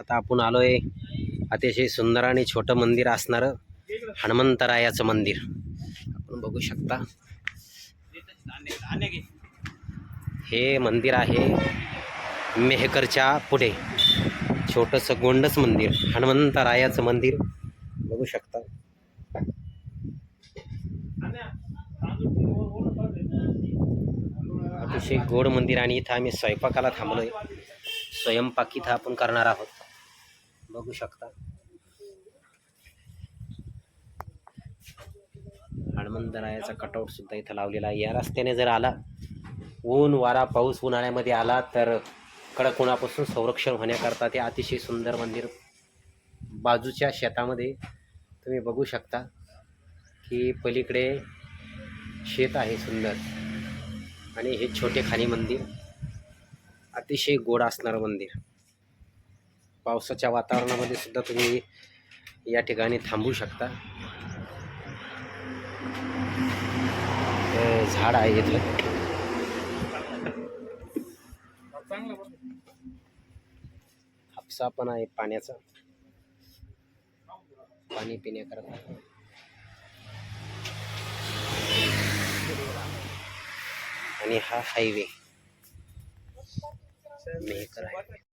आता आपण आलोय अतिशय सुंदर आणि छोटं मंदिर असणारं हनुमंतरायाचं मंदिर. आपण बघू शकता. हे मंदिर आहे मेहकरच्या पुढे. छोटंसं गोंडस मंदिर हनुमंतरायाचं मंदिर. बघू शकता. अतिशय गोड मंदिर आणि इथं आम्ही स्वयंपाकाला थांबलोय. स्वयंपाक इथं आपण करणार आहोत. बघू शकता. हनुमंतरायाचा कटआउट सुद्धा इथं लावलेला आहे. या रस्त्याने जर आला ऊन वारा पाऊस उन्हाळ्यामध्ये आला तर कडक उन्हापासून संरक्षण होण्याकरता ते अतिशय सुंदर मंदिर बाजूच्या शेतामध्ये तुम्ही बघू शकता की पलीकडे शेत आहे सुंदर. आणि हे छोटे खाणी मंदिर अतिशय गोड असणारं मंदिर. पावसाच्या वातावरणामध्ये सुद्धा तुम्ही या ठिकाणी थांबू शकता. झाड आहे इथलं. हापसा पण आहे पाण्याचा. पाणी पिण्याकरता. आणि हा हायवे मेहकर आहे.